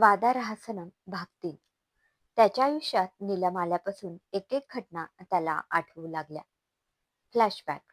वादारहासनं भागतील. त्याच्या आयुष्यात नीलम आल्यापासून एक एक घटना त्याला आठवू लागल्या. फ्लॅशबॅक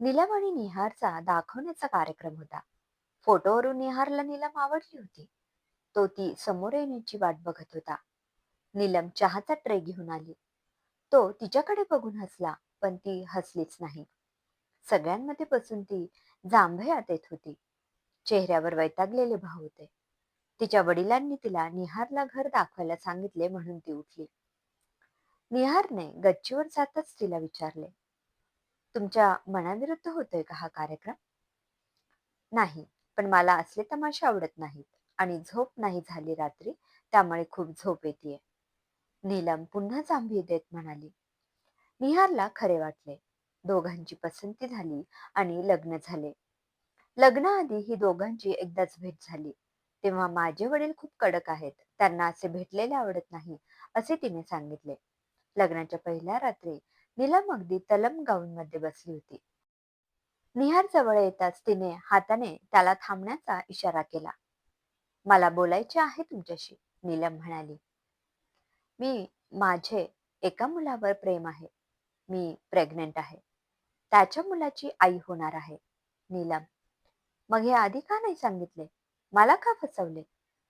नीलम आणि निहारचा दाखवण्याचा कार्यक्रम होता. फोटोवरून निहारला नीलम आवडली होती. तो ती समोर येण्याची वाट बघत होता. नीलम चहाचा ट्रे घेऊन आली. तो तिच्याकडे बघून हसला पण ती हसलीच नाही. सगळ्यांमध्ये बसून ती जांभयात येत होती. चेहऱ्यावर वैतागलेले भाव होते. तिच्या वडिलांनी तिला निहारला घर दाखवायला सांगितले म्हणून ती उठली. निहारने गच्चीवर जातच तिला विचारले तुमच्या मनाविरुद्ध होतोय का हा कार्यक्रम? नाही पण मला असले तमाशे आवडत नाहीत आणि झोप नाही झाली रात्री त्यामुळे खूप झोप येते नीलम पुन्हा जांभी देत म्हणाली. निहारला खरे वाटले. दोघांची पसंती झाली आणि लग्न झाले. लग्नाआधी ही दोघांची एकदाच भेट झाली. तेव्हा माझे वडील खूप कडक आहेत. त्यांना असे भेटलेले आवडत नाही असे तिने सांगितले. लग्नाच्या पहिल्या रात्री नीलम अगदी तलम गाऊन मध्ये बसली होती. निहार जवळ येताच तिने हाताने त्याला थांबण्याचा इशारा केला. मला बोलायचे आहे तुमच्याशी नीलम म्हणाली. मी माझे एका मुलावर प्रेम आहे. मी प्रेग्नेंट आहे. त्याच्या मुलाची आई होणार आहे नीलम. मग हे आधी का नाही सांगितले? मला का फसवले?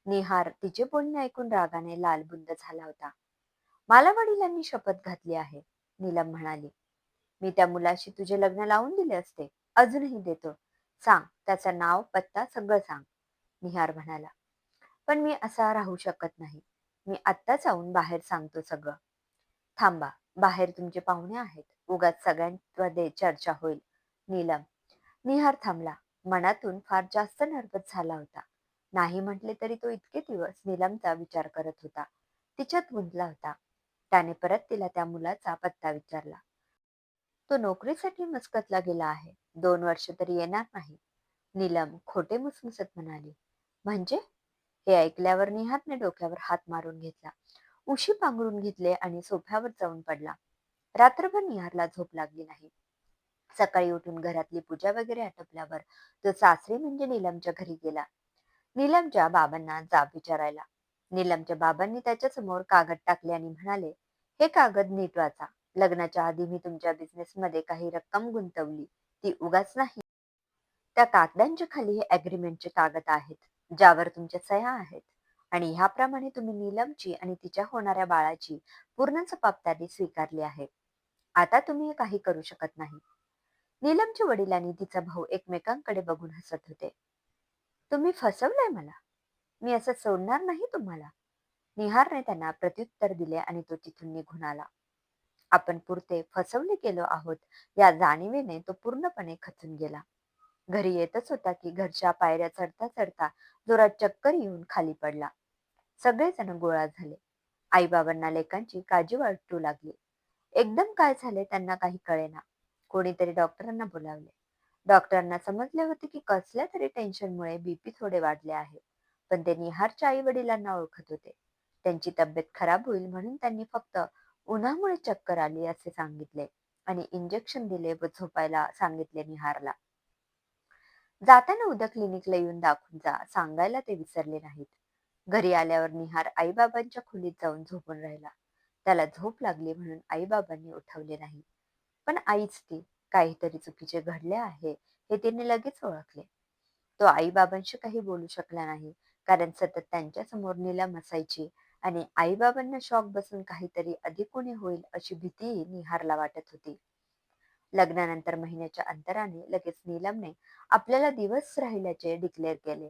निहार तिचे बोलणे ऐकून रागाने लालबुंद झाला होता. मला वडिलांनी शपथ घातली आहे नीलम म्हणाली. मी त्या मुलाशी तुझे लग्न लावून दिले असते अजूनही देतो. सांग त्याचं नाव पत्ता सगळं सांग निहार म्हणाला. पण मी असा राहू शकत नाही. मी आत्ता जाऊन बाहेर सांगतो सगळं. थांबा बाहेर तुमचे पाहुणे आहेत. उगाच सगळ्यांमध्ये चर्चा होईल नीलम. निहार थांबला. मनातून फार जास्त नर्वस झाला होता. नाही म्हटले तरी तो इतके दिवस नीलमचा विचार करत होता. तिच्यात गुंतला होता. त्याने परत तिला त्या मुलाचा पत्ता विचारला. तो नोकरीसाठी मस्कतला गेला आहे. दोन वर्ष तरी येणार नाही. नीलम खोटे मुसमुसत म्हणाली. म्हणजे? हे ऐकल्यावर निहातने डोक्यावर हात मारून घेतला. उशी पांघरून घेतले आणि सोफ्यावर जाऊन पडला. रात्रभर निहारला झोप लागली नाही. सकाळी उठून घरातली पूजा वगैरे आटपल्यावर तो सासरी म्हणजे नीलमच्या घरी गेला. नीलमच्या बाबांना जाब विचारायला. नीलमच्या बाबांनी त्याच्यासमोर कागद टाकले आणि म्हणाले हे कागद नीट वाचा लग्नाच्या आधी मी तुमच्या बिझनेसमध्ये काही रक्कम गुंतवली. ती उगाच नाही. त्या कागदांच्या खाली हे अग्रीमेंटचे कागद आहेत ज्यावर तुमच्या सह्या आहेत. आणि ह्याप्रमाणे तुम्ही नीलमची आणि तिच्या होणाऱ्या बाळाची पूर्ण जबाबदारी स्वीकारली आहे. आता तुम्ही काही करू शकत नाही. नीलमच्या वडिलांनी तिचा भाऊ एकमेकांकडे बघून हसत होते. तुम्ही फसवलंय मला. मी असं सोडणार नाही तुम्हाला. निहारने त्यांना प्रत्युत्तर दिले आणि तो तिथून निघून आला. आपण पुरते फसवले गेलो आहोत या जाणीवेने तो पूर्णपणे खचून गेला. घरी येतच होता की घरच्या पायऱ्या चढता चढता जोरात चक्कर येऊन खाली पडला. सगळेजण गोळा झाले. आईबाबांना लेकांची काळजी वाटू लागली. एकदम काय झाले त्यांना काही कळेना. कोणीतरी डॉक्टरांना बोलावले. डॉक्टरांना समजले होते की कसल्या तरी टेन्शनमुळे बीपी थोडे वाढले आहे. पण ते निहारच्या आई वडिलांना ओळखत होते. त्यांची तब्येत खराब होईल म्हणून त्यांनी फक्त उन्हामुळे चक्कर आली असे सांगितले आणि इंजेक्शन दिले व झोपायला सांगितले निहारला. जाताना उद्या क्लिनिकला येऊन दाखवून जा सांगायला ते विसरले नाहीत. घरी आल्यावर निहार आईबाबांच्या खोलीत जाऊन झोपून राहिला. त्याला झोप लागली म्हणून आईबाबांनी उठवले नाही. पण आईच ती काहीतरी चुकीचे घडले आहे हे तिने लगेच ओळखले. तो आईबाबांशी काही बोलू शकला नाही कारण सतत त्यांच्यासमोर नीलम असायची आणि आईबाबांना शॉक बसून काहीतरी अधिक कोणी होईल अशी भीतीही निहारला वाटत होती. लग्नानंतर महिन्याच्या अंतराने लगेच नीलमने आपल्याला दिवस राहिल्याचे डिक्लेअर केले.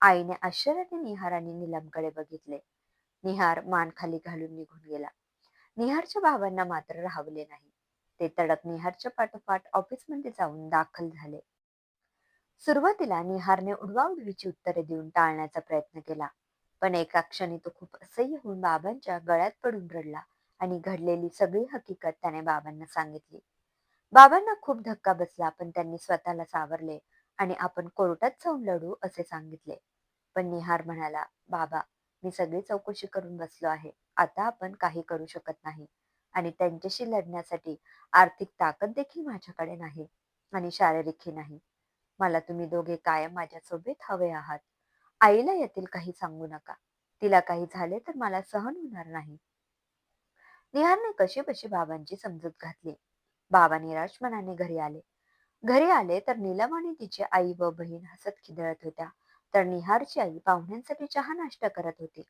आईने आश्चर्याने निहार आणि नीलमकडे बघितले. निहार मान खाली घालून निघून गेला. निहारच्या भावांना मात्र राहवले नाही. ते तडक निहारच्या पाठोपाठ ऑफिसमध्ये जाऊन दाखल झाले. सुरुवातीला निहारने उडवाउडवीची उत्तरे देऊन टाळण्याचा प्रयत्न केला पण एका क्षणी तो खूप असह्य होऊन बाबांच्या गळ्यात पडून रडला आणि घडलेली सगळी हकीकत त्याने बाबांना सांगितली. बाबांना खूप धक्का बसला पण त्यांनी स्वतःला सावरले आणि आपण कोर्टात जाऊन लढू असे सांगितले. पण निहार म्हणाला बाबा मी सगळी चौकशी करून बसलो आहे. आता आपण काही करू शकत नाही. आणि त्यांच्याशी लढण्यासाठी आर्थिक ताकद देखील माझ्याकडे नाही आणि शारीरिकही नाही. मला तुम्ही दोघे कायम माझ्यासोबत हवे आहात. आईला यातील काही सांगू नका. तिला काही झाले तर मला सहन होणार नाही. निहारने कशी बशी बाबांची समजूत घातली. बाबा निराश मनाने घरी आले. घरी आले तर नीलम आणि तिची आई व बहीण हसत खिदळत होत्या. तर निहारची आई पाहुण्यांसाठी चहा नाश्ता करत होती.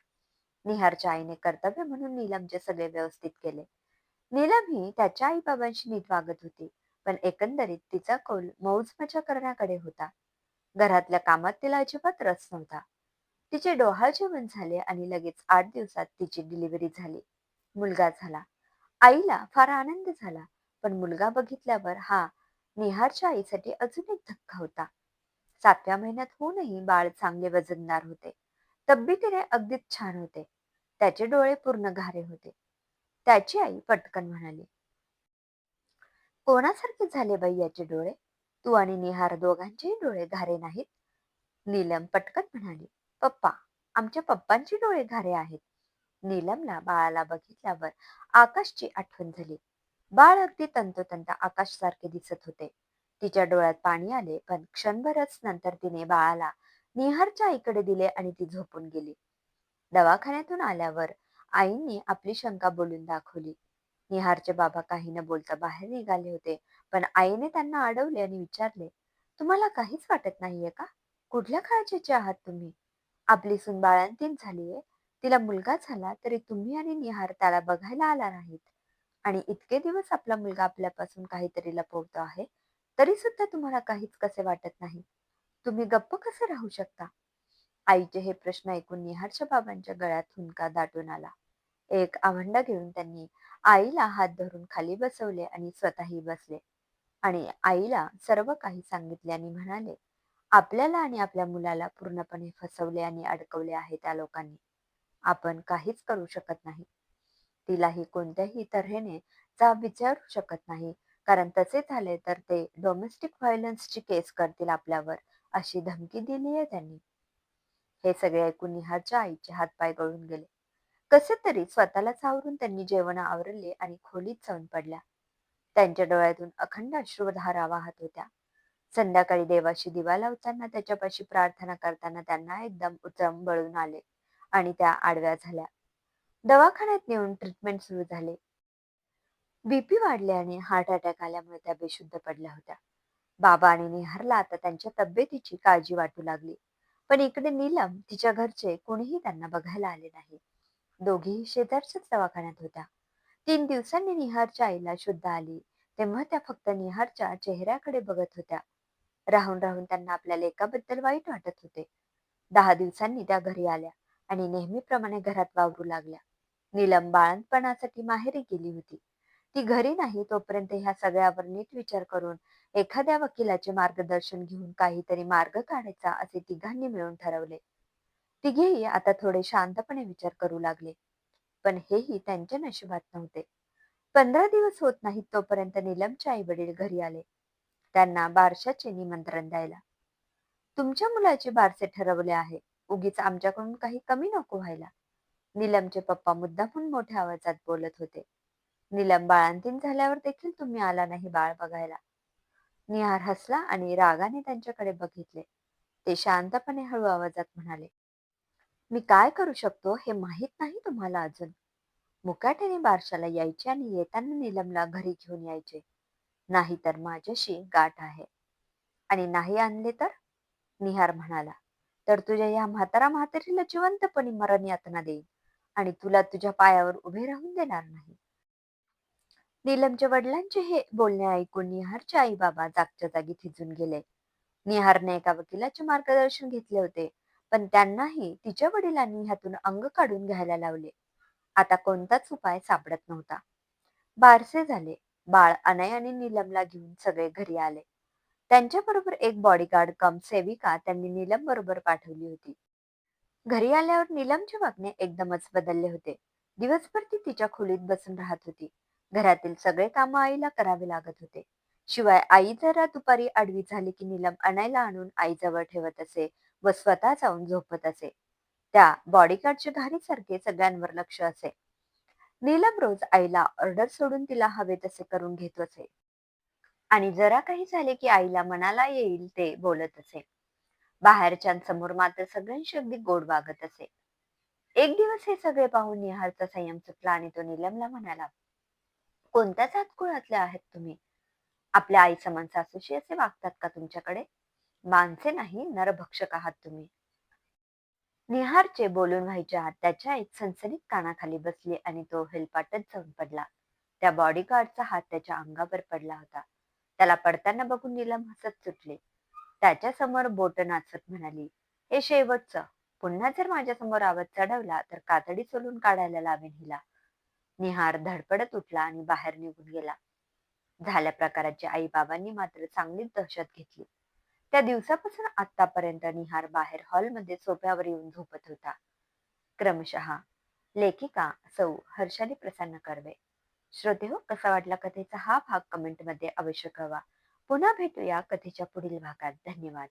निहारच्या आईने कर्तव्य म्हणून नीलमचे सगळे व्यवस्थित केले. नीलम ही त्याच्या आई बाबांशी नीट वागत होती पण एकंदरीत तिचा कौल मौज मजा करण्याकडे होता. घरातल्या कामात तिला अजिबात रस नव्हता. तिचे डोहाळ जेवण झाले आणि लगेच आठ दिवसात तिची डिलिव्हरी झाली. मुलगा झाला. आईला फार आनंद झाला पण मुलगा बघितल्यावर हा निहारच्या आईसाठी अजून एक धक्का होता. सातव्या महिन्यात होऊनही बाळ चांगले वजनदार होते. तब्येतीने अगदीच छान होते. त्याचे डोळे पूर्ण घारे होते. त्याची आई पटकन म्हणाली. कोणासारखे झाले बाई याचे डोळे? तू आणि निहार दोघांचेही डोळे घारे नाहीत? नीलम पटकन म्हणाली. पप्पा आमच्या पप्पांचे डोळे घारे आहेत. नीलमला बाळाला बघितल्यावर आकाशची आठवण झाली. बाळ अगदी तंतोतंत आकाश सारखे दिसत होते. तिच्या डोळ्यात पाणी आले पण क्षणभरच नंतर तिने बाळाला निहारच्या आईकडे दिले आणि ती झोपून गेली. दवाखान्यातून आल्यावर आईने आपली शंका बोलून दाखवली. निहारचे बाबा काही न बोलता बाहेर निघाले होते पण आईने त्यांना अडवले आणि विचारले तुम्हाला काहीच वाटत नाहीये का? कुठल्या काळजीचे आहात तुम्ही? आपली सून बाळांतीन झालीये तिला मुलगा झाला तरी तुम्ही आणि निहार त्याला बघायला आला नाहीत आणि इतके दिवस आपला मुलगा आपल्यापासून काहीतरी लपवतो आहे तरी सुद्धा तुम्हाला काहीच कसे वाटत नाही? तुम्ही गप्प कसे राहू शकता? आईचे हे प्रश्न ऐकून निहारच्या बाबांच्या गळ्यात हुंका दाटून आला. एक आवंडा घेऊन त्यांनी आईला हात धरून खाली बसवले आणि स्वतःही बसले. आणि आईला सर्व काही सांगितले आणि म्हणाले आपल्याला आणि आपल्या मुलाला पूर्णपणे फसवले आणि अडकवले आहे त्या लोकांनी. आपण काहीच करू शकत नाही. तिलाही कोणत्याही तऱ्हेने चा विचारू शकत नाही. कारण तसे झाले तर ते डोमेस्टिक व्हायलन्सची केस करतील आपल्यावर अशी धमकी दिली आहे त्यांनी. हे सगळे ऐकून निहारच्या आईचे हातपाय गळून गेले. कसे तरी स्वतःला सावरून त्यांनी जेवण आवरले आणि खोलीत जाऊन पडल्या त्यांच्या डोळ्यातून अखंड अश्रुधारा वाहत होत्या. संध्याकाळी देवाशी दिवा लावताना त्याच्यापाशी प्रार्थना करताना त्यांना एकदम उचंबळून आले आणि त्या आडव्या झाल्या. दवाखान्यात नेऊन ट्रीटमेंट सुरू झाले. बीपी वाढले आणि हार्ट अटॅक आल्यामुळे त्या बेशुद्ध पडल्या होत्या. बाबा आणि निहारला आता त्यांच्या तब्येतीची काळजी वाटू लागली. पण इकडे नीलम तिच्या घरचे कोणीही त्यांना बघायला आले नाही. दोघीही शेजारच्याच दवाखान्यात होत्या. तीन दिवसांनी निहारच्या आईला शुद्ध आली. तेव्हा त्या फक्त निहारच्या चेहऱ्याकडे बघत होत्या. राहून राहून त्यांना आपल्या लेकाबद्दल वाईट वाटत होते. दहा दिवसांनी त्या घरी आल्या आणि नेहमीप्रमाणे घरात वावरू लागल्या. नीलम बाळंतपणासाठी माहेरी गेली होती. ती घरी नाही तोपर्यंत ह्या सगळ्यावर नीट विचार करून एखाद्या वकिलाचे मार्गदर्शन घेऊन काहीतरी मार्ग काढायचा असे तिघांनी मिळून ठरवले. तिघेही आता थोडे शांतपणे विचार करू लागले. पण हेही त्यांच्या नशिबात नव्हते. पंधरा दिवस होत नाहीत तोपर्यंत नीलमचे आई वडील घरी आले. त्यांना बारशाचे निमंत्रण द्यायला. तुमच्या मुलाचे बारसे ठरवले आहे. उगीच आमच्याकडून काही कमी नको व्हायला. नीलमचे पप्पा मुद्दामून मोठ्या आवाजात बोलत होते. नीलम बाळांतीन झाल्यावर देखील तुम्ही आला नाही बाळ बघायला. निहार हसला आणि रागाने त्यांच्याकडे बघितले. ते शांतपणे हळू आवाजात म्हणाले मी काय करू शकतो हे माहीत नाही तुम्हाला अजून. मुकाट्याने बारशाला यायचे आणि येताना नीलमला घरी घेऊन यायचे. नाही तर माझ्याशी गाठ आहे. आणि नाही आणले तर? निहार म्हणाला. तर तुझ्या या म्हातारा म्हातारीला जिवंतपणे मरण यातना देईन आणि तुला तुझ्या पायावर उभे राहून देणार नाही. नीलमच्या वडिलांचे हे बोलणे ऐकून निहारचे आई बाबा जागच्या जागी थिजून गेले. निहारने एका वकिलाचे मार्गदर्शन घेतले होते. पण त्यांनाही तिच्या वडिलांनी ह्यातून अंग काढून घ्यायला लावले. आता कोणताच उपाय सापडत नव्हता. बारसे झाले. बाळ अनय आणि नीलमला घेऊन सगळे घरी आले. त्यांच्या बरोबर एक बॉडीगार्ड कम सेविका त्यांनी नीलम बरोबर पाठवली होती. घरी आल्यावर नीलमचे वागणे एकदमच बदलले होते. दिवसभर ती तिच्या खोलीत बसून राहत होती. घरातील सगळे काम आईला करावे लागत होते. शिवाय आई जरा दुपारी आडवी झाली की नीलम अनायला आणून आईजवळ ठेवत असे. व स्वतः जाऊन झोपत असे. त्या बॉडीगार्डच्या धारीसारखे सगळ्यांवर लक्ष असे. नीलम रोज आईला ऑर्डर सोडून तिला हवे तसे करून घेत असे. आणि जरा काही झाले की आईला मनाला येईल ते बोलत असे. बाहेरच्यांसमोर मात्र सगळ्यांशी अगदी गोड वागत असे. एक दिवस हे सगळे पाहून निहारचा संयम सुटला आणि तो निलमला म्हणाला कोणत्या जातकुळातले आहेत तुम्ही? आपल्या आई समान सासूशी असे वागतात का तुमच्याकडे? माणसे नाही नरभक्षक आहात तुम्ही. निहारचे बोलून व्हायच्या त्याच्या एक सनसनीत कानाखाली बसली आणि तो हेलपाटत जाऊन पडला. त्या बॉडीगार्डचा हात त्याच्या अंगावर पडला होता. त्याला पडताना बघून नीलम हसत सुटले. त्याच्यासमोर बोट नाचत म्हणाली हे शेवटचं. पुन्हा जर माझ्यासमोर आवाज चढवला तर कातडी सोलून काढायला लावेन हिला. निहार धडपडत उठला आणि बाहेर निघून गेला. झाल्या प्रकाराची आई बाबांनी मात्र चांगलीच दहशत घेतली. त्या दिवसापासून आतापर्यंत निहार बाहेर हॉलमध्ये सोफ्यावर येऊन झोपत होता. क्रमशः लेखिका सौ हर्षाली प्रसन्न कर्वे. श्रोते हो कसा वाटला कथेचा हा भाग कमेंटमध्ये अवश्य कळवा. पुन्हा भेटूया कथेच्या पुढील भागात. धन्यवाद.